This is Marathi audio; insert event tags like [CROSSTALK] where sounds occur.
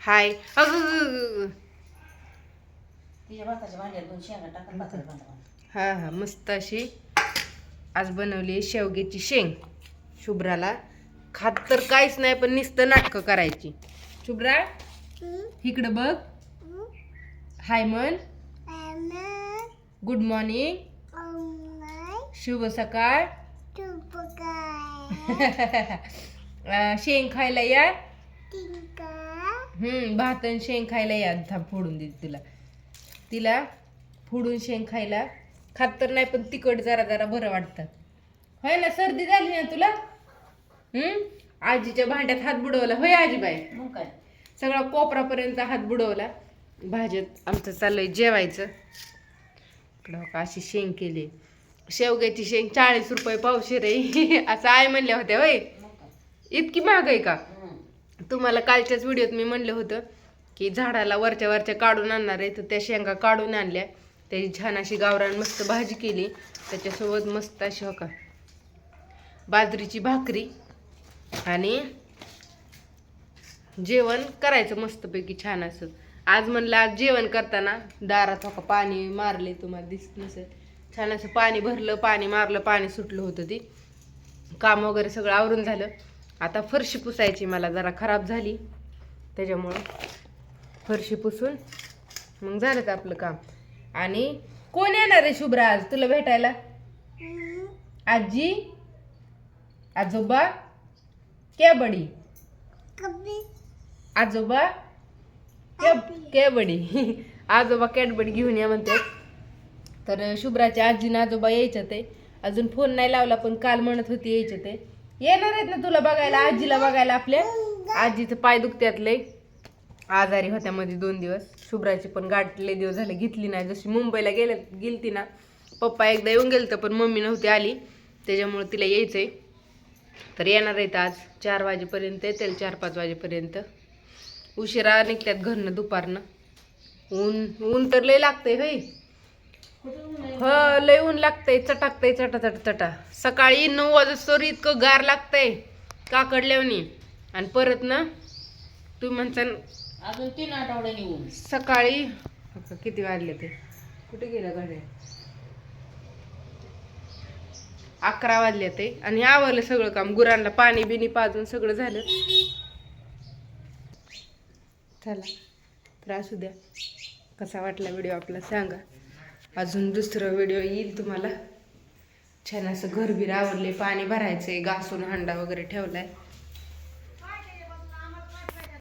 हाय. अगं तिच्या भाताच्या भांड्यात दोन शेंगा टाकून भातात बांधा हा हा मस्त अशी आज बनवली शेवग्याची शेंग. शुभ्राला खात तर काहीच नाही पण नुसतं नाटकं करायची. शुभ्रा इकडं बघ. हाय मन गुड मॉर्निंग शुभ सकाळ. [LAUGHS] शेंग खायला या. हम्म भात आणि शेंग खायला या. थांब फोडून दे तिला. तिला फोडून शेंग खायला खात तर नाही पण तिखट जरा जरा बरं वाटतं. होय ना सर्दी झाली ना तुला? हम्म आजीच्या भांड्यात हात बुडवला. होय आजीबाई? मग काय? सगळा कोपरापर्यंत हात बुडवला. भाज्यात आमचं चाललंय जेवायचं. इकडं का अशी शेंग केली. शेवग्याची शेंग चाळीस रुपये पावशेर आहे. [LAUGHS] असं आहे म्हणल्या होत्या होय. इतकी महाग आहे का. तुम्हाला कालच्याच व्हिडिओत मी म्हणलं होतं की झाडाला वरच्या वरच्या काढून आणणार आहे. तर त्या शेंगा काढून आणल्या. त्याची छान अशी गावरान मस्त भाजी केली. त्याच्यासोबत मस्त अशी हो का बाजरीची भाकरी आणि जेवण करायचं मस्तपैकी छान असं. आज म्हणलं आज जेवण करताना दारात हो का पाणी मारले तुम्हाला दिसत नसेल. छान असं पाणी भरलं पाणी मारलं पाणी सुटलं होतं ती. काम वगैरे सगळं आवरून झालं. आता फरशी पुसायची मला जरा खराब झाली. त्याच्यामुळं फरशी पुसून मग झालं तर आपलं काम. आणि कोण येणार आहे शुभ्रा आज तुला भेटायला? आजी आजोबा क्या बडी आजोबा क्या- बडी आजोबा कॅडबडी घेऊन या म्हणते. तर शुभ्राच्या आजीनं आजोबा यायच्या ते अजून फोन नाही लावला पण काल म्हणत होती यायच्या ते येणार आहेत ना तुला बघायला आजीला बघायला आपल्या आजीचं पाय दुखत्यात लय. आजारी होत्या मध्ये दोन दिवस. शुभ्राची पण गाठ लय दिवस झाले घेतली नाही. जशी मुंबईला गेले गेलती ना पप्पा एकदा येऊन गेलं पण मम्मी नव्हती आली. त्याच्यामुळे तिला यायचंय. तर येणार आहेत आज. चार वाजेपर्यंत येतील चार पाच वाजेपर्यंत. उशिरा निघतात घरनं दुपारनं. ऊन ऊन तर लय लागतंय होय. लय ऊन लागतंय चटाकतंय चटा चटा. चटा सकाळी नऊ वाजता इतकं गार लागतंय काकडल्यावनी. आणि परत ना तुम्ही म्हणता अजून तीन आठवड्याने येऊन सकाळी किती वाजले ते? कुठे गेलं घड्याळ अकरा वाजले ते. आणि आवरलं सगळं काम. गुरांना पाणी बिनी पाजून सगळं झालं. चला तर असू द्या. कसा वाटला व्हिडिओ आपला सांगा. अजून दुसरं व्हिडिओ येईल तुम्हाला. छान असं घरबीर आवरले पाणी भरायचंय घासून हंडा वगैरे ठेवलाय.